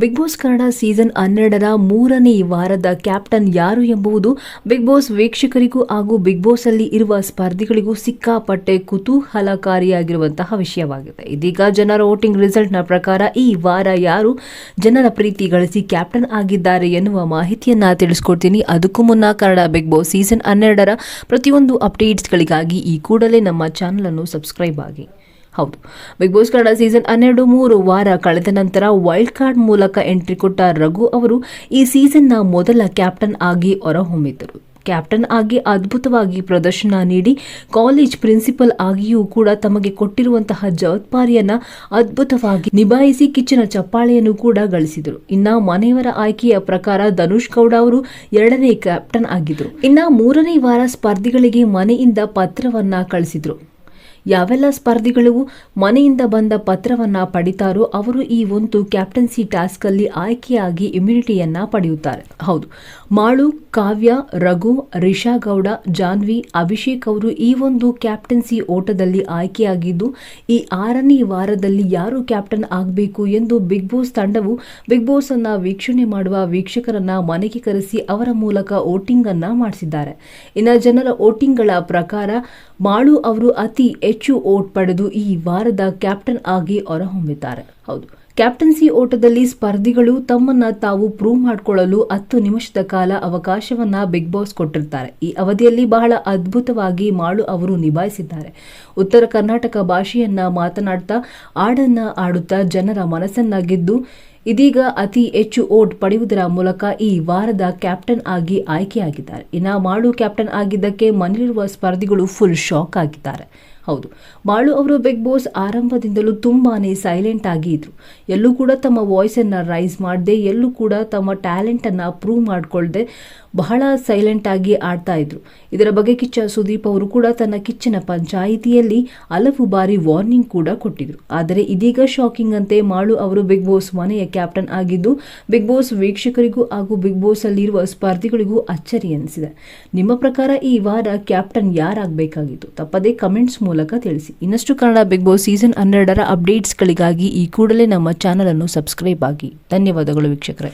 Big boss Kannada season ಹನ್ನೆರಡರ ಮೂರನೇ ವಾರದ ಕ್ಯಾಪ್ಟನ್ ಯಾರು ಎಂಬುದು ಬಿಗ್ ಬಾಸ್ ವೀಕ್ಷಕರಿಗೂ ಹಾಗೂ ಬಿಗ್ ಬಾಸ್ ಅಲ್ಲಿ ಇರುವ ಸ್ಪರ್ಧಿಗಳಿಗೂ ಸಿಕ್ಕಾಪಟ್ಟೆ ಕುತೂಹಲಕಾರಿಯಾಗಿರುವಂತಹ ವಿಷಯವಾಗಿದೆ. ಇದೀಗ ಜನರ ವೋಟಿಂಗ್ ರಿಸಲ್ಟ್ನ ಪ್ರಕಾರ ಈ ವಾರ ಯಾರು ಜನರ ಪ್ರೀತಿ ಗಳಿಸಿ ಕ್ಯಾಪ್ಟನ್ ಆಗಿದ್ದಾರೆ ಎನ್ನುವ ಮಾಹಿತಿಯನ್ನ ತಿಳಿಸ್ಕೊಡ್ತೀನಿ. ಅದಕ್ಕೂ ಮುನ್ನ ಕನ್ನಡ ಬಿಗ್ ಬಾಸ್ ಸೀಸನ್ ಹನ್ನೆರಡರ ಪ್ರತಿಯೊಂದು ಅಪ್ಡೇಟ್ಸ್ಗಳಿಗಾಗಿ ಈ ಕೂಡಲೇ ನಮ್ಮ ಚಾನಲ್ ಅನ್ನು ಸಬ್ಸ್ಕ್ರೈಬ್ ಆಗಿ. ಹೌದು. ಬಿಗ್ ಬಾಸ್ ಕನ್ನಡ ಸೀಸನ್ ಹನ್ನೆರಡು, ಮೂರು ವಾರ ಕಳೆದ ನಂತರ ವೈಲ್ಡ್ ಕಾರ್ಡ್ ಮೂಲಕ ಎಂಟ್ರಿ ಕೊಟ್ಟ ರಘು ಅವರು ಈ ಸೀಸನ್ನ ಮೊದಲ ಕ್ಯಾಪ್ಟನ್ ಆಗಿ ಹೊರಹೊಮ್ಮಿದ್ದರು. ಕ್ಯಾಪ್ಟನ್ ಆಗಿ ಅದ್ಭುತವಾಗಿ ಪ್ರದರ್ಶನ ನೀಡಿ ಕಾಲೇಜ್ ಪ್ರಿನ್ಸಿಪಲ್ ಆಗಿಯೂ ಕೂಡ ತಮಗೆ ಕೊಟ್ಟಿರುವಂತಹ ಜವಾಬ್ದಾರಿಯನ್ನು ಅದ್ಭುತವಾಗಿ ನಿಭಾಯಿಸಿ ಕಿಚ್ಚಿನ ಚಪ್ಪಾಳೆಯನ್ನು ಕೂಡ ಗಳಿಸಿದರು. ಇನ್ನ ಮನೆಯವರ ಆಯ್ಕೆಯ ಪ್ರಕಾರ ಧನುಷ್ ಗೌಡ ಅವರು ಎರಡನೇ ಕ್ಯಾಪ್ಟನ್ ಆಗಿದ್ರು ಇನ್ನ ಮೂರನೇ ವಾರ ಸ್ಪರ್ಧಿಗಳಿಗೆ ಮನೆಯಿಂದ ಪತ್ರವನ್ನ ಕಳಿಸಿದ್ರು. ಯಾವೆಲ್ಲ ಸ್ಪರ್ಧಿಗಳು ಮನೆಯಿಂದ ಬಂದ ಪತ್ರವನ್ನ ಪಡಿತಾರೋ ಅವರು ಈ ಒಂದು ಕ್ಯಾಪ್ಟನ್ಸಿ ಟಾಸ್ಕ್ ಅಲ್ಲಿ ಆಯ್ಕೆಯಾಗಿ ಇಮ್ಯುನಿಟಿಯನ್ನು ಪಡೆಯುತ್ತಾರೆ. ಹೌದು. ಮಾಳು, ಕಾವ್ಯ, ರಘು, ರಿಷಾ ಗೌಡ, ಜಾನ್ವಿ, ಅಭಿಷೇಕ್ ಅವರು ಈ ಒಂದು ಕ್ಯಾಪ್ಟನ್ಸಿ ಓಟದಲ್ಲಿ ಆಯ್ಕೆಯಾಗಿದ್ದು, ಈ ಆರನೇ ವಾರದಲ್ಲಿ ಯಾರು ಕ್ಯಾಪ್ಟನ್ ಆಗಬೇಕು ಎಂದು ಬಿಗ್ ಬಾಸ್ ತಂಡವು ಬಿಗ್ ಬಾಸ್ ಅನ್ನ ವೀಕ್ಷಣೆ ಮಾಡುವ ವೀಕ್ಷಕರನ್ನ ಮನೆಗೆ ಕರೆಸಿ ಅವರ ಮೂಲಕ ವೋಟಿಂಗ್ ಅನ್ನ ಮಾಡಿಸಿದ್ದಾರೆ. ಇನ್ನು ಜನರ ವೋಟಿಂಗ್ಗಳ ಪ್ರಕಾರ ಮಾಳು ಅವರು ಅತಿ ಹೆಚ್ಚು ಓಟ್ ಪಡೆದು ಈ ವಾರದ ಕ್ಯಾಪ್ಟನ್ ಆಗಿ ಹೊರಹೊಮ್ಮಿದ್ದಾರೆ. ಹೌದು, ಕ್ಯಾಪ್ಟನ್ಸಿ ಓಟದಲ್ಲಿ ಸ್ಪರ್ಧಿಗಳು ತಮ್ಮನ್ನ ತಾವು ಪ್ರೂವ್ ಮಾಡಿಕೊಳ್ಳಲು ಹತ್ತು ನಿಮಿಷದ ಕಾಲ ಅವಕಾಶವನ್ನ ಬಿಗ್ ಬಾಸ್ ಕೊಟ್ಟಿರ್ತಾರೆ. ಈ ಅವಧಿಯಲ್ಲಿ ಬಹಳ ಅದ್ಭುತವಾಗಿ ಮಾಳು ಅವರು ನಿಭಾಯಿಸಿದ್ದಾರೆ. ಉತ್ತರ ಕರ್ನಾಟಕ ಭಾಷೆಯನ್ನ ಮಾತನಾಡ್ತಾ ಹಾಡನ್ನ ಆಡುತ್ತಾ ಜನರ ಮನಸ್ಸನ್ನ ಗೆದ್ದು ಇದೀಗ ಅತಿ ಹೆಚ್ಚು ಓಟ್ ಪಡೆಯುವುದರ ಮೂಲಕ ಈ ವಾರದ ಕ್ಯಾಪ್ಟನ್ ಆಗಿ ಆಯ್ಕೆಯಾಗಿದ್ದಾರೆ. ಇನ್ನು ಮಾಳು ಕ್ಯಾಪ್ಟನ್ ಆಗಿದ್ದಕ್ಕೆ ಮನೆಯಲ್ಲಿರುವ ಸ್ಪರ್ಧಿಗಳು ಫುಲ್ ಶಾಕ್ ಆಗಿದ್ದಾರೆ. ಹೌದು, ಮಾಳು ಅವರು ಬಿಗ್ ಬಾಸ್ ಆರಂಭದಿಂದಲೂ ತುಂಬಾ ಸೈಲೆಂಟ್ ಆಗಿ ಇದ್ರು. ಎಲ್ಲೂ ಕೂಡ ತಮ್ಮ ವಾಯ್ಸ್ ಅನ್ನ ರೈಸ್ ಮಾಡದೆ, ಎಲ್ಲೂ ಕೂಡ ತಮ್ಮ ಟ್ಯಾಲೆಂಟ್ ಅನ್ನ ಪ್ರೂವ್ ಮಾಡ್ಕೊಳ್ದೆ ಬಹಳ ಸೈಲೆಂಟ್ ಆಗಿ ಆಡ್ತಾ ಇದ್ರು. ಇದರ ಬಗ್ಗೆ ಕಿಚ್ಚ ಸುದೀಪ್ ಅವರು ಕೂಡ ತನ್ನ ಕಿಚ್ಚನ ಪಂಚಾಯಿತಿಯಲ್ಲಿ ಹಲವು ಬಾರಿ ವಾರ್ನಿಂಗ್ ಕೂಡ ಕೊಟ್ಟಿದ್ರು. ಆದರೆ ಇದೀಗ ಶಾಕಿಂಗ್ ಅಂತೆ ಮಾಳು ಅವರು ಬಿಗ್ ಬಾಸ್ ಮನೆಯ ಕ್ಯಾಪ್ಟನ್ ಆಗಿದ್ದು, ಬಿಗ್ ಬಾಸ್ ವೀಕ್ಷಕರಿಗೂ ಹಾಗೂ ಬಿಗ್ ಬಾಸ್ ಅಲ್ಲಿರುವ ಸ್ಪರ್ಧಿಗಳಿಗೂ ಅಚ್ಚರಿ ಎನಿಸಿದೆ. ನಿಮ್ಮ ಪ್ರಕಾರ ಈ ವಾರ ಕ್ಯಾಪ್ಟನ್ ಯಾರಾಗಬೇಕಾಗಿತ್ತು? ತಪ್ಪದೇ ಕಮೆಂಟ್ಸ್ ಮೂಲಕ ತಿಳಿಸಿ. ಇನ್ನಷ್ಟು ಕನ್ನಡ ಬಿಗ್ ಬಾಸ್ ಸೀಸನ್ ಹನ್ನೆರಡರ ಅಪ್ಡೇಟ್ಸ್ಗಳಿಗಾಗಿ ಈ ಕೂಡಲೇ ನಮ್ಮ ಚಾನಲ್ ಅನ್ನು ಸಬ್ಸ್ಕ್ರೈಬ್ ಆಗಿ. ಧನ್ಯವಾದಗಳು ವೀಕ್ಷಕರೇ.